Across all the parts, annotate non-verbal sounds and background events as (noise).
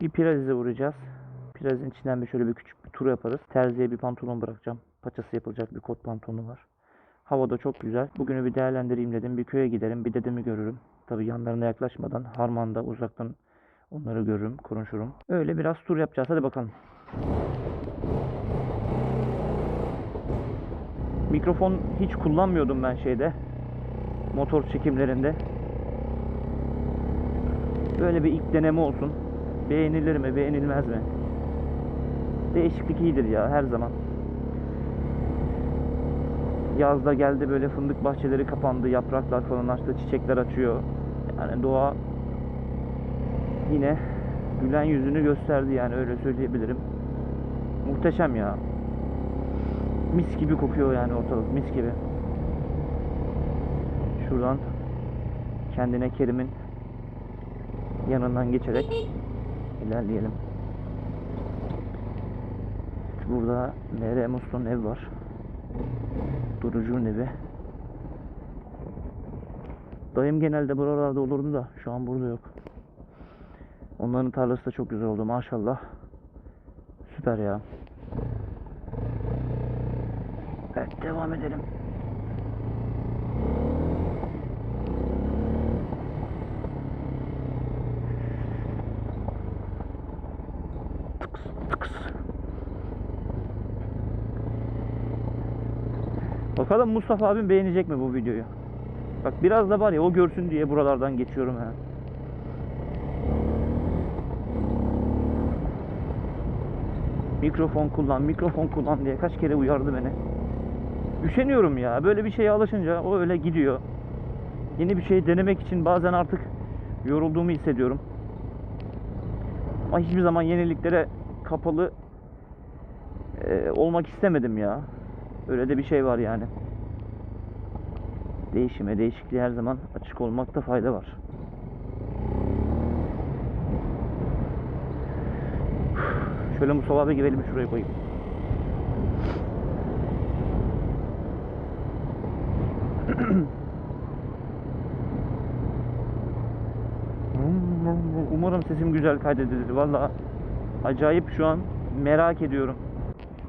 Bir Piraziz'e uğrayacağız. Piraziz'in içinden bir şöyle bir küçük bir tur yaparız. Terziye bir pantolon bırakacağım. Paçası yapılacak bir kot pantolonu var. Hava da çok güzel. Bugünü bir değerlendireyim dedim. Bir köye giderim. Bir dedemi görürüm. Tabii yanlarına yaklaşmadan harmanda uzaktan onları görürüm, konuşurum. Öyle biraz tur yapacağız. Hadi bakalım. Mikrofon hiç kullanmıyordum ben şeyde. Motor çekimlerinde. Böyle bir ilk deneme olsun. Beğenilir mi, beğenilmez mi? Değişiklik iyidir ya her zaman. Yazda geldi böyle fındık bahçeleri kapandı, yapraklar falan açtı, çiçekler açıyor. Yani doğa yine gülen yüzünü gösterdi yani öyle söyleyebilirim. Muhteşem ya. Mis gibi kokuyor yani ortalık, mis gibi. Şuradan kendine Kerim'in yanından geçerek ilerleyelim. Burada M.R. Muslu'nun ev var. Durucu'nun evi. Dayım genelde buralarda olurdu da şu an burada yok. Onların tarlası da çok güzel oldu maşallah. Süper ya. Evet devam edelim. Bakalım Mustafa abim beğenecek mi bu videoyu? Bak biraz da var ya o görsün diye buralardan geçiyorum ha. Mikrofon kullan, mikrofon kullan diye kaç kere uyardı beni. Üşeniyorum ya. Böyle bir şeye alışınca o öyle gidiyor. Yeni bir şey denemek için bazen artık yorulduğumu hissediyorum. Ama hiçbir zaman yeniliklere kapalı e, olmak istemedim ya. Öyle de bir şey var yani. Değişime, değişikliğe her zaman açık olmakta fayda var. Şöyle Mustafa abi girelim şuraya koyayım. (clears throat) Umarım sesim güzel kaydedilir. Valla acayip şu an merak ediyorum.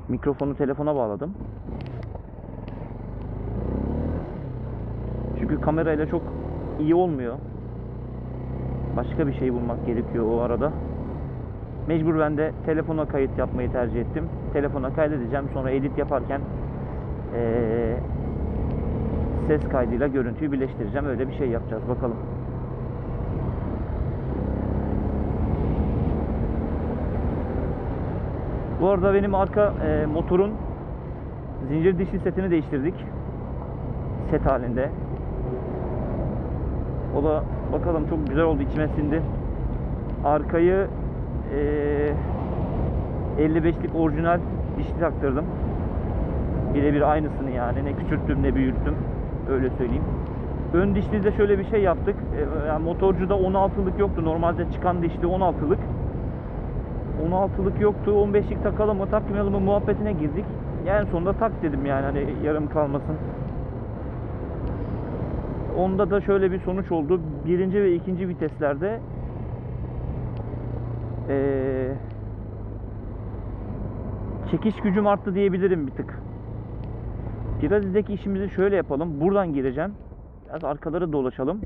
Mikrofonu telefona bağladım. Çünkü kamerayla çok iyi olmuyor. Başka bir şey bulmak gerekiyor o arada. Mecbur ben de telefona kayıt yapmayı tercih ettim. Telefona kaydedeceğim. Sonra edit yaparken eee, ses kaydıyla görüntüyü birleştireceğim. Öyle bir şey yapacağız. Bakalım. Bu arada benim arka eee, motorun zincir dişli setini değiştirdik. Set halinde. O da bakalım çok güzel oldu. içime sindi. Arkayı eee 55'lik orijinal dişli taktırdım. Birebir aynısını yani. Ne küçülttüm ne büyüttüm. Öyle söyleyeyim. Ön dişli de şöyle bir şey yaptık. Ee, Yani motorcuda 16'lık yoktu. Normalde çıkan dişli 16'lık. 16'lık yoktu. 15'lik takalım mı takmayalım mı muhabbetine girdik. Yani sonunda tak dedim yani hani yarım kalmasın. Onda da şöyle bir sonuç oldu. Birinci ve ikinci viteslerde ee, çekiş gücüm arttı diyebilirim bir tık. Pirazi'deki işimizi şöyle yapalım. Buradan gireceğim. Biraz arkaları dolaşalım.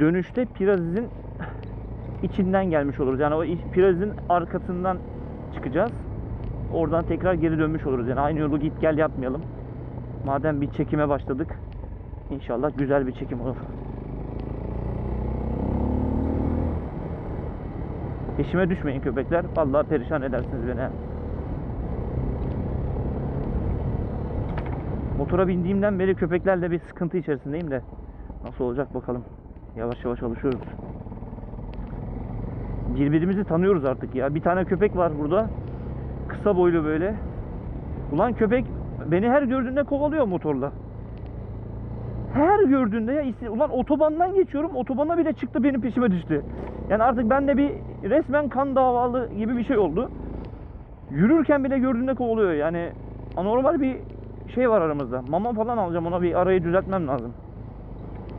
Dönüşte Piraziz'in içinden gelmiş oluruz. Yani o Piraziz'in arkasından çıkacağız. Oradan tekrar geri dönmüş oluruz. Yani aynı yolu git gel yapmayalım. Madem bir çekime başladık. İnşallah güzel bir çekim olur. Peşime düşmeyin köpekler. Vallahi perişan edersiniz beni. Motora bindiğimden beri köpeklerle bir sıkıntı içerisindeyim de. Nasıl olacak bakalım. Yavaş yavaş alışıyoruz. Birbirimizi tanıyoruz artık ya. Bir tane köpek var burada. Kısa boylu böyle. Ulan köpek beni her gördüğünde kovalıyor motorla. Her gördüğünde ya ulan otobandan geçiyorum otobana bile çıktı benim peşime düştü. Yani artık bende bir resmen kan davalı gibi bir şey oldu. Yürürken bile gördüğünde kovalıyor yani anormal bir şey var aramızda. Mama falan alacağım ona bir arayı düzeltmem lazım.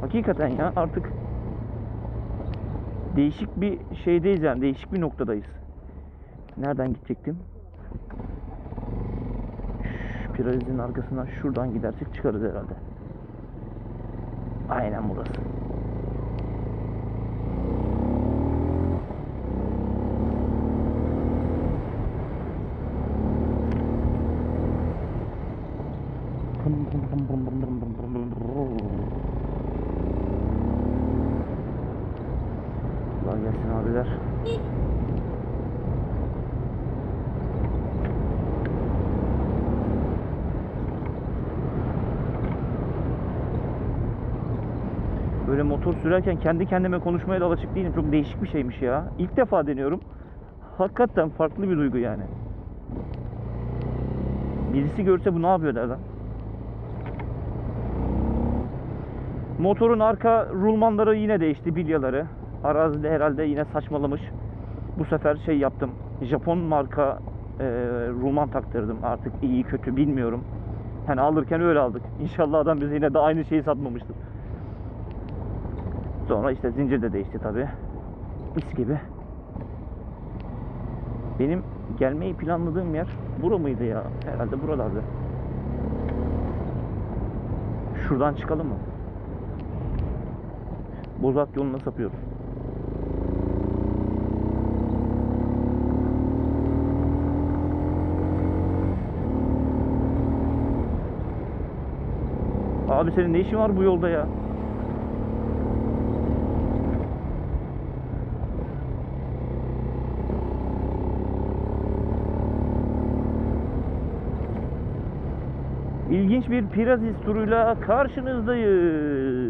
Hakikaten ya artık Değişik bir şeydeyiz yani. Değişik bir noktadayız. Nereden gidecektim? Şu Pirazin arkasından şuradan gidersek çıkarız herhalde. Aynen burası. Gelsin abiler. Böyle motor sürerken kendi kendime konuşmaya da alışık değilim. Çok değişik bir şeymiş ya. İlk defa deniyorum. Hakikaten farklı bir duygu yani. Birisi görse bu ne yapıyor der lan. Motorun arka rulmanları yine değişti bilyaları. Arazide herhalde yine saçmalamış. Bu sefer şey yaptım. Japon marka e, rulman taktırdım. Artık iyi kötü bilmiyorum. Hani alırken öyle aldık. (laughs) İnşallah adam bize yine de aynı şeyi satmamıştır. Sonra işte zincir de değişti tabi. Mis gibi. Benim gelmeyi planladığım yer bura mıydı ya? Herhalde buralardı. Şuradan çıkalım mı? Bozat yoluna sapıyoruz. Abi senin ne işin var bu yolda ya? İlginç bir Pirazis turuyla karşınızdayız.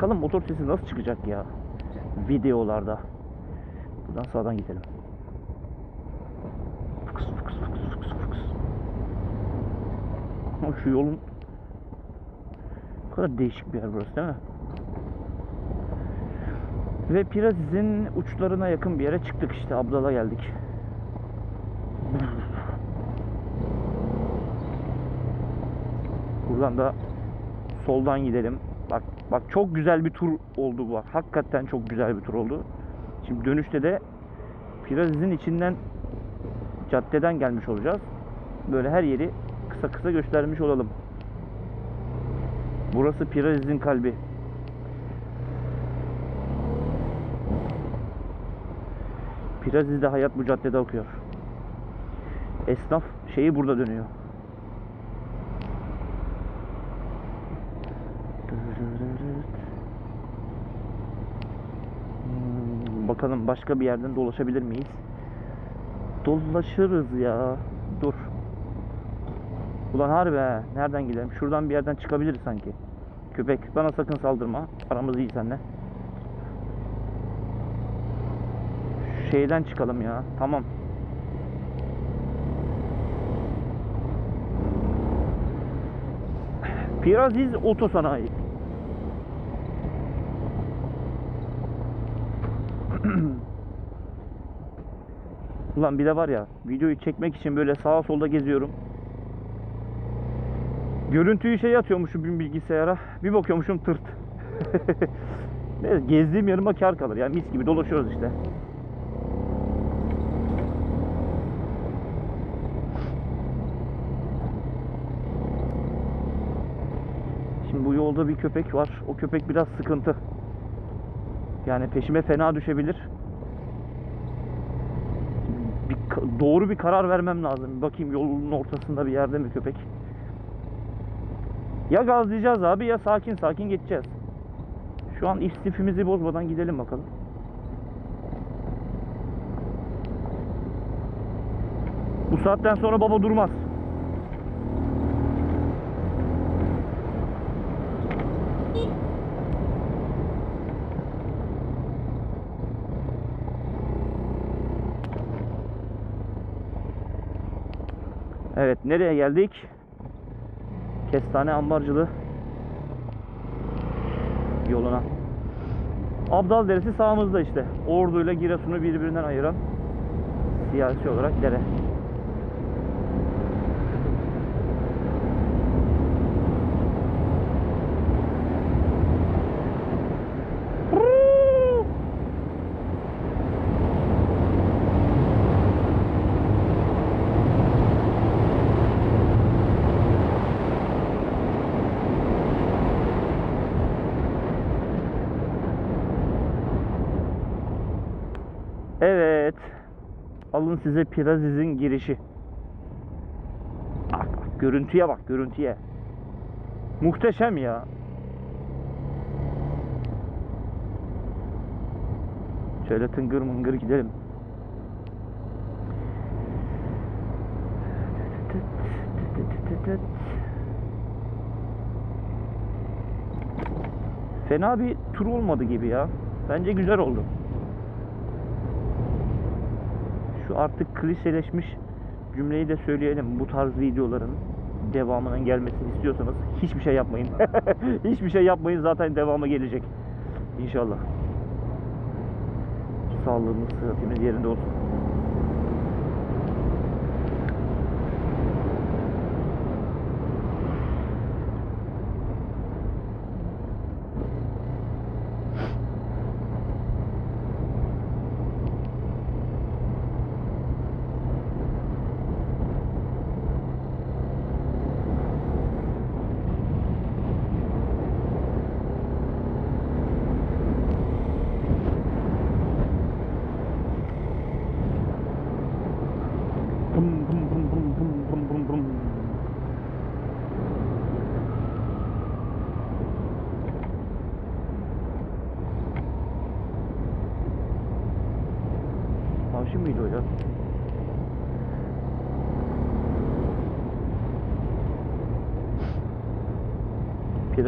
Bakalım motor sesi nasıl çıkacak ya videolarda. Buradan sağdan gidelim. Fıkıs, fıkıs, fıkıs, fıkıs, fıkıs. Şu yolun ne kadar değişik bir yer burası değil mi? Ve Piraziz'in uçlarına yakın bir yere çıktık işte. Abdal'a geldik. Buradan da soldan gidelim. Bak bak çok güzel bir tur oldu bu. Hakikaten çok güzel bir tur oldu. Şimdi dönüşte de Piraziz'in içinden caddeden gelmiş olacağız. Böyle her yeri kısa kısa göstermiş olalım. Burası Piraziz'in kalbi. Piraziz'de hayat bu caddede akıyor. Esnaf şeyi burada dönüyor. Bakalım başka bir yerden dolaşabilir miyiz? Dolaşırız ya. Dur. Ulan harbi he. Nereden gidelim? Şuradan bir yerden çıkabiliriz sanki. Köpek bana sakın saldırma. Aramız iyi seninle. Şeyden çıkalım ya. Tamam. Piraziz Otosanayi. (clears throat) Ulan bir de var ya videoyu çekmek için böyle sağa solda geziyorum. Görüntüyü şey atıyormuşum bir bilgisayara. Bir bakıyormuşum tırt. (laughs) Neyse gezdiğim yanıma kar kalır. Yani mis gibi dolaşıyoruz işte. Şimdi bu yolda bir köpek var. O köpek biraz sıkıntı. Yani peşime fena düşebilir. Bir, doğru bir karar vermem lazım. Bakayım yolun ortasında bir yerde mi köpek? Ya gazlayacağız abi ya sakin sakin geçeceğiz. Şu an istifimizi bozmadan gidelim bakalım. Bu saatten sonra baba durmaz. Evet nereye geldik? Kestane ambarcılı yoluna. Abdal Deresi sağımızda işte. Ordu ile Giresun'u birbirinden ayıran Siyasi olarak dere. Evet. Alın size Piraziz'in girişi. Bak, bak, görüntüye bak görüntüye. Muhteşem ya. Şöyle tıngır mıngır gidelim. Fena bir tur olmadı gibi ya. Bence güzel oldu. Şu artık klişeleşmiş cümleyi de söyleyelim. Bu tarz videoların devamının gelmesini istiyorsanız hiçbir şey yapmayın. (laughs) hiçbir şey yapmayın zaten devamı gelecek. İnşallah. Sağlığımız, sıhhatimiz yerinde olsun.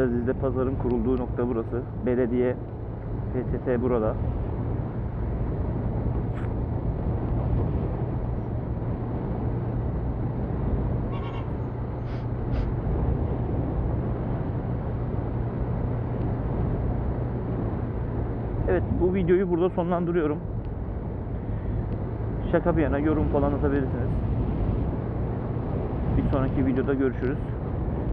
Piraziz'de pazarın kurulduğu nokta burası. Belediye, PTT burada. Evet bu videoyu burada sonlandırıyorum. Şaka bir yana yorum falan atabilirsiniz. Bir sonraki videoda görüşürüz.